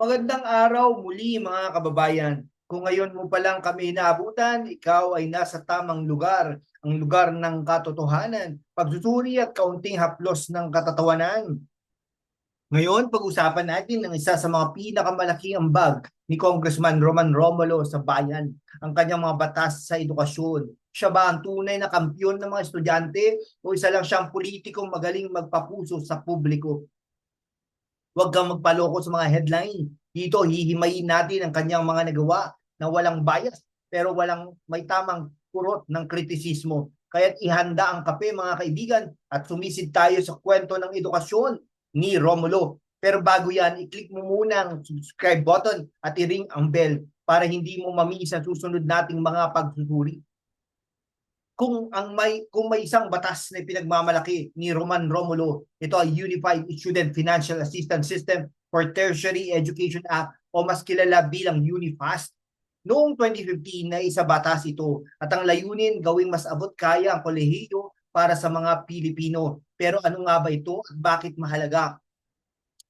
Magandang araw muli mga kababayan. Kung ngayon mo pa lang kami naabutan, ikaw ay nasa tamang lugar, ang lugar ng katotohanan, pagsusuri at kaunting haplos ng katatawanan. Ngayon, pag-usapan natin ng isa sa mga pinakamalaking ambag ni Congressman Roman Romulo sa bayan, ang kanyang mga batas sa edukasyon. Siya ba ang tunay na kampyon ng mga estudyante o isa lang siyang politikong magaling magpapuso sa publiko? Huwag kang magpaloko sa mga headline. Dito, hihimayin natin ang kanyang mga nagawa na walang bias pero walang may tamang kurot ng kritisismo. Kaya't ihanda ang kape mga kaibigan at sumisid tayo sa kwento ng edukasyon ni Romulo. Pero bago yan, i-click mo muna ang subscribe button at i-ring ang bell para hindi mo mamiss ang susunod nating mga pagsusuri. Kung ang may kung may isang batas na pinagmamalaki ni Roman Romulo, ito ay Unified Student Financial Assistance System for Tertiary Education Act o mas kilala bilang UNIFAST. Noong 2015 na isa batas ito at ang layunin gawing mas abot kaya ang kolehiyo para sa mga Pilipino. Pero ano nga ba ito at bakit mahalaga?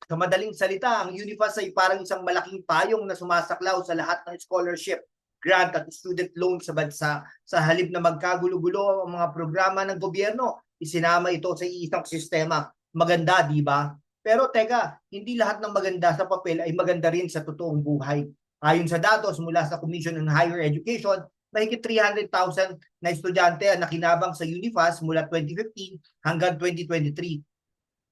Sa madaling salita, ang UNIFAS ay parang isang malaking payong na sumasaklaw sa lahat ng scholarship, grant at student loan sa bansa. Sa halip na magkagulo-gulo ang mga programa ng gobyerno, isinama ito sa isang sistema. Maganda, di ba? Pero teka, hindi lahat ng maganda sa papel ay maganda rin sa totoong buhay. Ayon sa datos mula sa Commission on Higher Education, mahigit 300,000 na estudyante ang nakinabang sa UNIFAS mula 2015 hanggang 2023.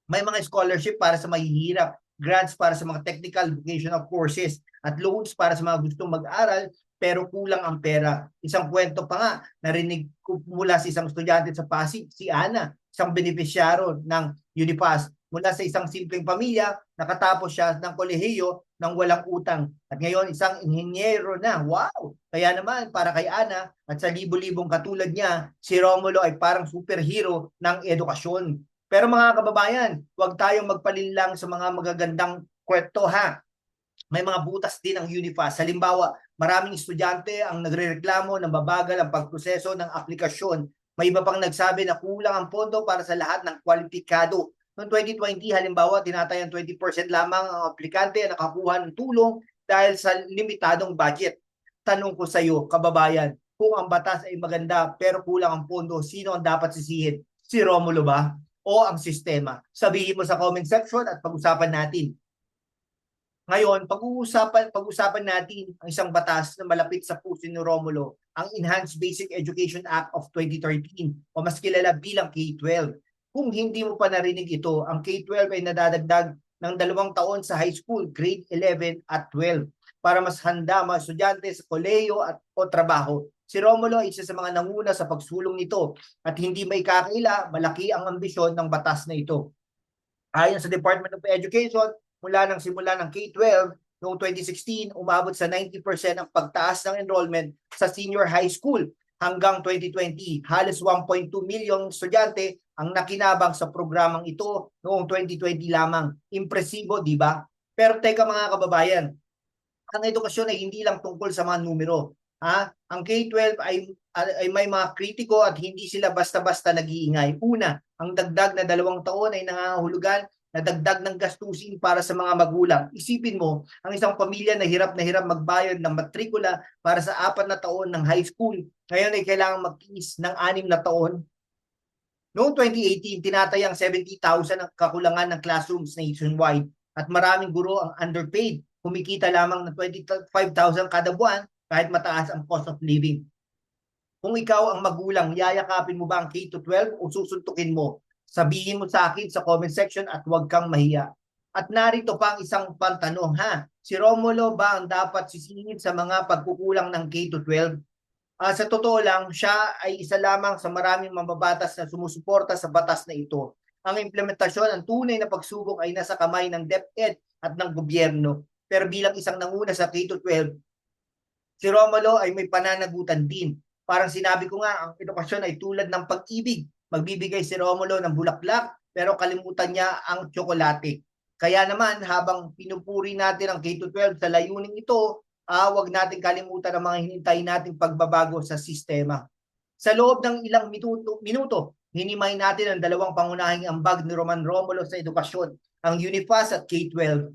May mga scholarship para sa mahihirap, grants para sa mga technical vocational courses, at loans para sa mga gustong mag-aral pero kulang ang pera. Isang kwento pa nga, narinig ko mula sa isang estudyante sa Pasig, si Ana, isang benepisyaro ng UNIFAS mula sa isang simpleng pamilya, nakatapos siya ng kolehiyo ng walang utang. At ngayon, isang inhinyero na. Wow! Kaya naman, para kay Ana at sa libo-libong katulad niya, si Romulo ay parang superhero ng edukasyon. Pero mga kababayan, huwag tayong magpalinlang sa mga magagandang kwento ha. May mga butas din ang UNIFAS. Halimbawa, maraming estudyante ang nagrereklamo ng babagal ang pagproseso ng aplikasyon. May iba pang nagsabi na kulang ang pondo para sa lahat ng kwalipikado Noong 2020, halimbawa, tinatayang 20% lamang ang aplikante na nakakuha ng tulong dahil sa limitadong budget. Tanong ko sa iyo, kababayan, kung ang batas ay maganda pero kulang ang pondo, sino ang dapat sisihin? Si Romulo ba? O ang sistema? Sabihin mo sa comment section at pag-usapan natin. Ngayon, pag-uusapan pag-usapan natin ang isang batas na malapit sa puso ni Romulo, ang Enhanced Basic Education Act of 2013 o mas kilala bilang K-12 kung hindi mo pa narinig ito, ang K-12 ay nadadagdag ng dalawang taon sa high school, grade 11 at 12, para mas handa mga estudyante sa koleyo at o trabaho. Si Romulo ay isa sa mga nanguna sa pagsulong nito at hindi may kakila, malaki ang ambisyon ng batas na ito. Ayon sa Department of Education, mula ng simula ng K-12 noong 2016, umabot sa 90% ang pagtaas ng enrollment sa senior high school hanggang 2020. Halos 1.2 milyong estudyante ang nakinabang sa programang ito noong 2020 lamang. Impresibo, di ba? Pero teka mga kababayan, ang edukasyon ay hindi lang tungkol sa mga numero. Ha? Ang K-12 ay, ay may mga kritiko at hindi sila basta-basta nag-iingay. Una, ang dagdag na dalawang taon ay nangangahulugan na dagdag ng gastusin para sa mga magulang. Isipin mo, ang isang pamilya na hirap na hirap magbayad ng matrikula para sa apat na taon ng high school, ngayon ay kailangan magtiis ng anim na taon Noong 2018, tinatayang 70,000 ang kakulangan ng classrooms nationwide at maraming guro ang underpaid. Kumikita lamang ng 25,000 kada buwan kahit mataas ang cost of living. Kung ikaw ang magulang, yayakapin mo ba ang K-12 o susuntukin mo? Sabihin mo sa akin sa comment section at huwag kang mahiya. At narito pa ang isang pantanong ha. Si Romulo ba ang dapat sisingin sa mga pagkukulang ng K-12? Uh, sa totoo lang, siya ay isa lamang sa maraming mambabatas na sumusuporta sa batas na ito. Ang implementasyon ng tunay na pagsubok ay nasa kamay ng DepEd at ng gobyerno. Pero bilang isang nanguna sa K-12, si Romulo ay may pananagutan din. Parang sinabi ko nga, ang edukasyon ay tulad ng pag-ibig. Magbibigay si Romulo ng bulaklak, pero kalimutan niya ang tsokolate. Kaya naman, habang pinupuri natin ang K-12 sa layuning ito, ah, wag natin kalimutan ang mga hinintay nating pagbabago sa sistema. Sa loob ng ilang minuto, minuto hinimay natin ang dalawang pangunahing ambag ni Roman Romulo sa edukasyon, ang UNIFAS at K-12.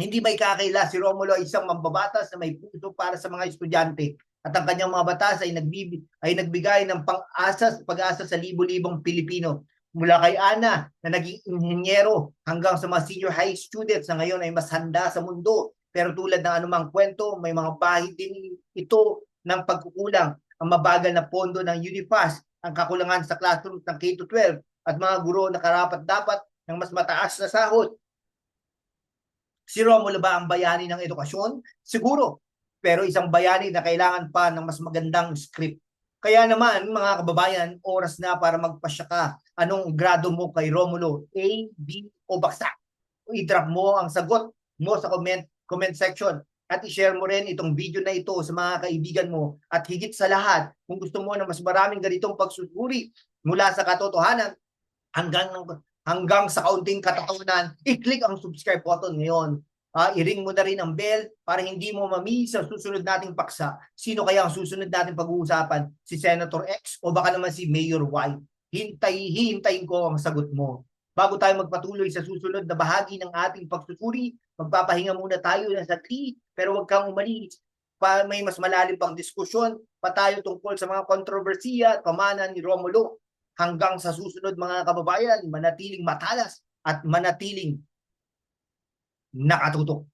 Hindi may kakaila si Romulo ay isang mambabatas na may puso para sa mga estudyante at ang kanyang mga batas ay, nagbibi, ay nagbigay ng pang-asa pag-asa sa libo-libong Pilipino. Mula kay Ana na naging inhenyero hanggang sa mga senior high students na ngayon ay mas handa sa mundo. Pero tulad ng anumang kwento, may mga bahid din ito ng pagkukulang. Ang mabagal na pondo ng Unipass, ang kakulangan sa classroom ng K-12 at mga guro na karapat dapat ng mas mataas na sahod Si Romulo ba ang bayani ng edukasyon? Siguro. Pero isang bayani na kailangan pa ng mas magandang script. Kaya naman, mga kababayan, oras na para magpasya ka. Anong grado mo kay Romulo? A, B, o baksak? I-drop mo ang sagot mo sa comment, comment section. At i-share mo rin itong video na ito sa mga kaibigan mo. At higit sa lahat, kung gusto mo na mas maraming ganitong pagsusuri mula sa katotohanan hanggang hanggang sa kaunting katatawanan, i-click ang subscribe button ngayon. Uh, i-ring mo na rin ang bell para hindi mo mamiss sa susunod nating paksa. Sino kaya ang susunod nating pag-uusapan? Si Senator X o baka naman si Mayor Y? Hintay, hihintayin ko ang sagot mo. Bago tayo magpatuloy sa susunod na bahagi ng ating pagsusuri, magpapahinga muna tayo ng saglit pero huwag kang umalis. Pa, may mas malalim pang diskusyon pa tayo tungkol sa mga kontrobersiya at pamana ni Romulo hanggang sa susunod mga kababayan, manatiling matalas at manatiling nakatutok.